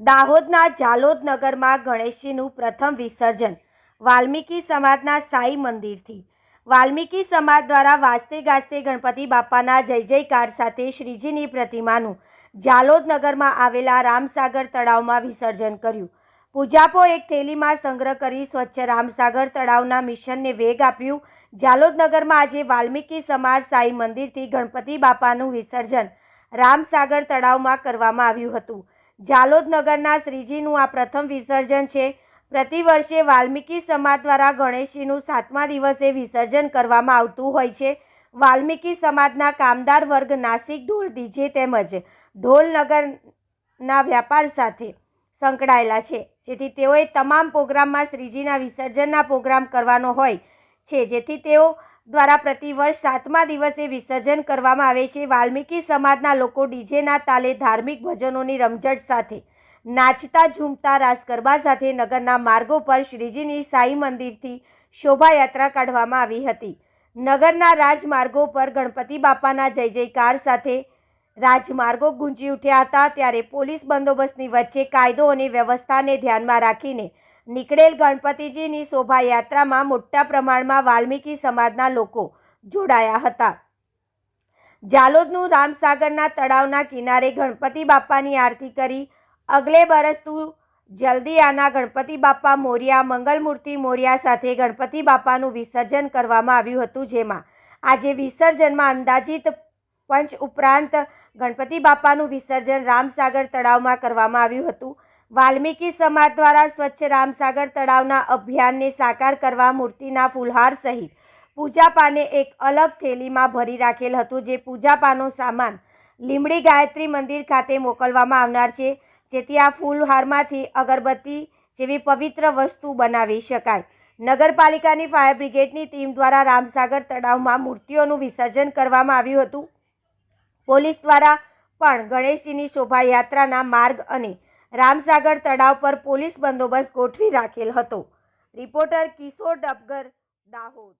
દાહોદના જાલોદ નગરમાં ગણેશજીનું પ્રથમ વિસર્જન, વાલ્મીકી સમાજના સાઈ મંદિરથી. વાલ્મીકી સમાજ દ્વારા વાસ્તે ગાજતે ગણપતિ બાપાના જય જયકાર સાથે શ્રીજીની પ્રતિમાનું જાલોદ નગરમાં આવેલા રામસાગર તળાવમાં વિસર્જન કર્યું. પૂજાપો એક થેલીમાં સંગ્રહ કરી સ્વચ્છ રામસાગર તળાવના મિશનને વેગ આપ્યું. જાલોદ નગરમાં આજે વાલ્મીકી સમાજ સાઈ મંદિરથી ગણપતિ બાપાનું વિસર્જન રામસાગર તળાવમાં કરવામાં આવ્યું હતું. જાલોદ નગરના શ્રીજીનું આ પ્રથમ વિસર્જન છે. પ્રતિવર્ષે વાલ્મીકી સમાજ દ્વારા ગણેશજીનું સાતમા દિવસે વિસર્જન કરવામાં આવતું હોય છે. વાલ્મીકી સમાજના કામદાર વર્ગ નાસિક ઢોલ, ડીજે તેમજ ઢોલ નગરના વ્યાપાર સાથે સંકળાયેલા છે. જેથી તેઓએ તમામ પ્રોગ્રામમાં શ્રીજીના વિસર્જનના પ્રોગ્રામ કરવાનો હોય છે. જેથી તેઓ દ્વારા પ્રતિવર્ષ સાતમા દિવસે વિસર્જન કરવામાં આવે છે. વાલ્મીકી સમાજના લોકો ડીજેના તાલે ધાર્મિક ભજનોની રમઝટ સાથે નાચતા, ઝૂમતા, રાસ ગરબા સાથે નગરના માર્ગો પર શ્રીજીની સાઈ મંદિરથી શોભાયાત્રા કાઢવામાં આવી હતી. નગરના રાજમાર્ગો પર ગણપતિ બાપાના જય જયકાર સાથે રાજમાર્ગો ગુંજી ઉઠ્યા હતા. ત્યારે પોલીસ બંદોબસ્તની વચ્ચે કાયદો અને વ્યવસ્થાને ધ્યાનમાં રાખીને નીકળેલ ગણપતિજીની શોભાયાત્રામાં મોટા પ્રમાણમાં વાલ્મીકી સમાજના લોકો જોડાયા હતા. જાલોદનું રામસાગરના તળાવના કિનારે ગણપતિ બાપાની આરતી કરી અગલે બરસ જલ્દી આના ગણપતિ બાપા મોર્યા, મંગલમૂર્તિ મોર્યા સાથે ગણપતિ બાપાનું વિસર્જન કરવામાં આવ્યું હતું, જેમાં આજે વિસર્જનમાં અંદાજિત પંચ ઉપરાંત ગણપતિ બાપાનું વિસર્જન રામસાગર તળાવમાં કરવામાં આવ્યું હતું. વાલ્મીકી સમાજ દ્વારા સ્વચ્છ રામસાગર તળાવના અભિયાનને સાકાર કરવા મૂર્તિના ફૂલહાર સહિત પૂજાપાને એક અલગ થેલીમાં ભરી રાખેલ હતું, જે પૂજાપાનો સામાન લીમડી ગાયત્રી મંદિર ખાતે મોકલવામાં આવનાર છે, જેથી આ ફૂલહારમાંથી અગરબત્તી જેવી પવિત્ર વસ્તુ બનાવી શકાય. નગરપાલિકાની ફાયર બ્રિગેડની ટીમ દ્વારા રામસાગર તળાવમાં મૂર્તિઓનું વિસર્જન કરવામાં આવ્યું હતું. પોલીસ દ્વારા પણ ગણેશજીની શોભાયાત્રાના માર્ગ અને રામસાગર તળાવ પર પોલીસ બંદોબસ્ત ગોઠવી રાખેલ હતો. રિપોર્ટર કિશોર ડબગર દાહોદ.